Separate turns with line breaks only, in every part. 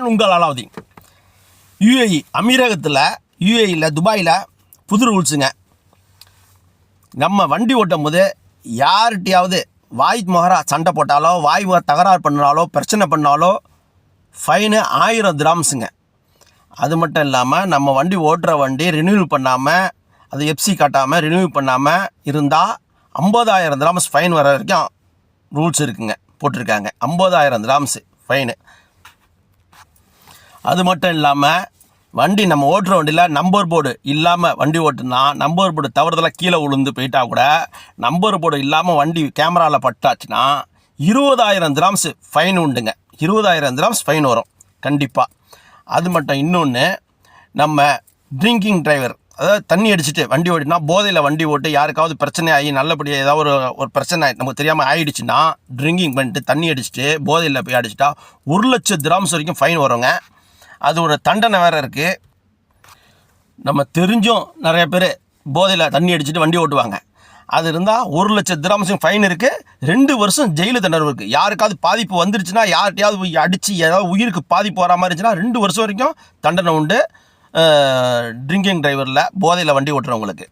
நான் உங்கள் அலாவுதீன் யுஏஇ அமீரகத்தில் யுஏஇயில் துபாயில் புது ரூல்ஸுங்க நம்ம வண்டி ஓட்டும் போது யார்கிட்டையாவது வாய் முகரா சண்டை போட்டாலோ வாய் தகராறு பண்ணாலோ பிரச்சனை பண்ணாலோ ஃபைனு ஆயிரம் திராம்ஸுங்க அது மட்டும் இல்லாமல் நம்ம வண்டி ஓட்டுற வண்டி ரினியூவல் பண்ணாமல் அது எஃப்சி காட்டாமல் ரினியூவல் பண்ணாமல் இருந்தால் ஐம்பதாயிரம் திராம்ஸ் ஃபைன் வர வரைக்கும் ரூல்ஸ் இருக்குங்க போட்டிருக்காங்க. ஐம்பதாயிரம் திராம்ஸு ஃபைனு அது மட்டும் இல்லாமல் வண்டி நம்ம ஓட்டுற வண்டியில் நம்பர் போர்டு இல்லாமல் வண்டி ஓட்டுனா நம்பர் போர்டு தவறுதலாக கீழே விழுந்து போயிட்டா கூட நம்பர் போர்டு இல்லாமல் வண்டி கேமராவில் பட்டாச்சுன்னா இருபதாயிரம் கிராம்ஸ் ஃபைன் உண்டுங்க. இருபதாயிரம் கிராம்ஸ் ஃபைன் வரும். கண்டிப்பாக அது மட்டும் இன்னொன்று நம்ம ட்ரிங்கிங் டிரைவர் அதாவது தண்ணி அடிச்சுட்டு வண்டி ஓட்டினா போதையில் வண்டி ஓட்டு யாருக்காவது பிரச்சனை ஆகி நல்லபடியாக ஏதாவது ஒரு ஒரு பிரச்சனை நமக்கு தெரியாமல் ஆகிடுச்சுன்னா ட்ரிங்கிங் பண்ணிட்டு தண்ணி அடிச்சுட்டு போதையில் போய் அடிச்சிட்டா ஒரு லட்சம் திராம்ஸ் வரைக்கும் ஃபைன் வருங்க. அது ஒரு தண்டனை வேறு இருக்குது நம்ம தெரிஞ்சும் நிறைய பேர் போதையில் தண்ணி அடிச்சுட்டு வண்டி ஓட்டுவாங்க. அது இருந்தால் ஒரு லட்சம் திராம்ஸும் ஃபைன் இருக்குது ரெண்டு வருஷம் ஜெயிலு தண்டனை இருக்குது யாருக்காவது பாதிப்பு வந்துருச்சுன்னா யார்கிட்டயாவது போய் அடித்து ஏதாவது உயிருக்கு பாதிப்பு வர மாதிரி இருந்துச்சுன்னா ரெண்டு வருஷம் வரைக்கும் தண்டனை உண்டு. ட்ரிங்கிங் டிரைவரில் போதையில் வண்டி ஓட்டுறவங்களுக்கு.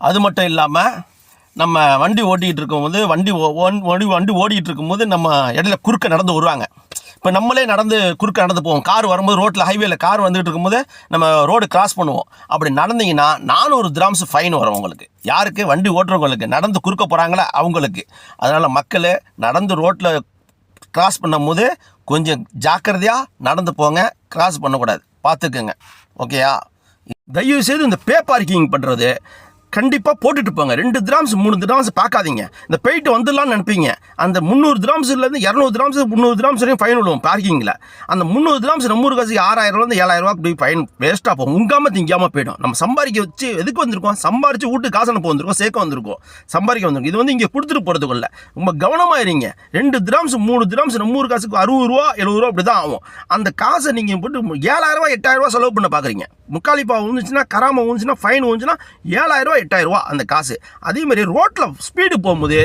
அது மட்டும் இல்லாமல் நம்ம வண்டி ஓட்டிகிட்டு இருக்கும்போது வண்டி ஓ- வண்டி வண்டி ஓடிக்கிட்டு இருக்கும்போது நம்ம இடையில குறுக்க நடந்து வருவாங்க. இப்போ நம்மளே நடந்து குறுக்க நடந்து போவோம். கார் வரும்போது ரோட்டில் ஹைவேல கார் வந்துட்டு இருக்கும்போது நம்ம ரோடு கிராஸ் பண்ணுவோம். அப்படி நடந்தீங்கன்னா நானூறு கிராம்ஸ் ஃபைன் வரும் உங்களுக்கு. யாருக்கு? வண்டி ஓட்டுறவங்களுக்கு. நடந்து குறுக்க போகிறாங்களா அவங்களுக்கு. அதனால் மக்கள் நடந்து ரோட்டில் கிராஸ் பண்ணும்போது கொஞ்சம் ஜாக்கிரதையாக நடந்து போங்க. கிராஸ் பண்ணக்கூடாது. பார்த்துக்குங்க. ஓகேயா தயவு செய்து இந்த பே பார்க்கிங் பண்ணுறது கண்டிப்பாக போட்டுட்டு போங்க. ரெண்டு திராம்ஸ் மூணு திராம்ஸ் பார்க்காதீங்க. இந்த போயிட்டு வந்துடலாம்னு நினைப்பீங்க. அந்த முந்நூறு திராம்ஸ்லேருந்து இரநூறு திராம்ஸ் முந்நூறு திராம்ஸ் வரையும் ஃபைன் விடுவோம் பார்க்கிங்கில் அந்த முந்நூறு திராம்ஸ் நம்ம ஊர் காசுக்கு ஆறாயிரம்லேருந்து ஏழாயிரம் ரூபாய்க்கு போய் ஃபைன் வேஸ்ட்டாக போகும். உங்காமல் திங்காமல் போயிடும். நம்ம சம்பாதிக்க வச்சு எதுக்கு வந்திருக்கோம்? சம்பாரிச்சு வீட்டு காசு அனுப்ப வந்திருக்கோம் சேர்க்க வந்திருக்கோம். சம்பாதிக்க வந்திருக்கோம். இது வந்து இங்கே கொடுத்துட்டு போகிறதுக்குள்ள ரொம்ப கவனமாக இருங்க ரெண்டு திராம்ஸ் மூணு திராம்ஸ் நம்ம ஊர் காசுக்கு அறுபது ரூபா எழுபது ரூபா அப்படி தான் ஆகும். அந்த காசை நீங்கள் போட்டு ஏழாயிரம் ரூபா எட்டாயிரம் ரூபா செலவு பண்ண பார்க்குறீங்க முக்காலிப்பா விழுந்துச்சுன்னா கராமல் விழுந்துச்சுன்னா ஃபைன் விழுந்துச்சுன்னா ஏழாயிரம் எட்டாயிரரூவா அந்த காசு. அதே மாதிரி ரோட்டில் ஸ்பீடு போகும்போது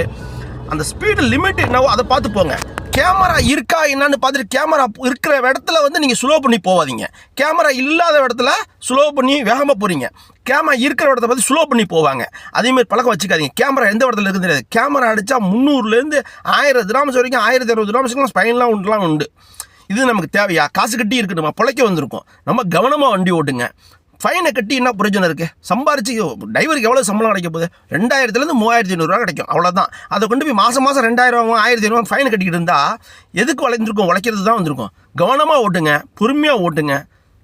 அந்த ஸ்பீடு லிமிட் என்னவோ அதை பார்த்து போங்க. கேமரா இருக்கா என்னன்னு பார்த்துட்டு கேமரா இருக்கிற இடத்துல வந்து நீங்கள் ஸ்லோ பண்ணி போகாதீங்க கேமரா இல்லாத இடத்துல ஸ்லோ பண்ணி வேகமாக போகிறீங்க கேமரா இருக்கிற இடத்த பார்த்து ஸ்லோ பண்ணி போவாங்க. அதேமாதிரி பழக்கம் வச்சுக்காதீங்க. கேமரா எந்த இடத்துல இருக்குது தெரியாது. கேமரா அடித்தா முந்நூறுலேருந்து ஆயிரம் கிராம்ஸ் வரைக்கும் ஆயிரத்தி அறுபது கிராம்ஸ்க்குலாம் ஸ்பைன்லாம் உண்டுலாம் உண்டு. இது நமக்கு தேவையா? காசு கட்டி இருக்கு நம்ம பிழைக்க வந்திருக்கோம். நம்ம கவனமாக வண்டி ஓட்டுங்க. ஃபைனை கட்டி என்ன பிரயோஜனம் இருக்குது சம்பாரிச்சு டிரைவருக்கு எவ்வளோ சம்பளம் கிடைக்க போகுது? ரெண்டாயிரத்துலேருந்து மூவாயிரத்தி ஐநூறுரூவா கிடைக்கும். அவ்வளோதான் அதை கொண்டு போய் மாதம் மாதம் ரெண்டாயிரம் ஆயிரத்தி ஐநூறு ஃபைன் கட்டிக்கிட்டு இருந்தால் எதுக்கு வளைஞ்சிருக்கும் உழைக்கிறது தான் வந்திருக்கும். கவனமாக ஓட்டுங்க. பொறுமையாக ஓட்டுங்க.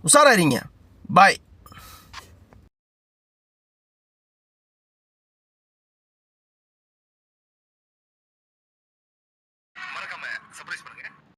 உஷாரா பாய்
மறக்காம சர்ப்ரைஸ் பண்ணுங்க.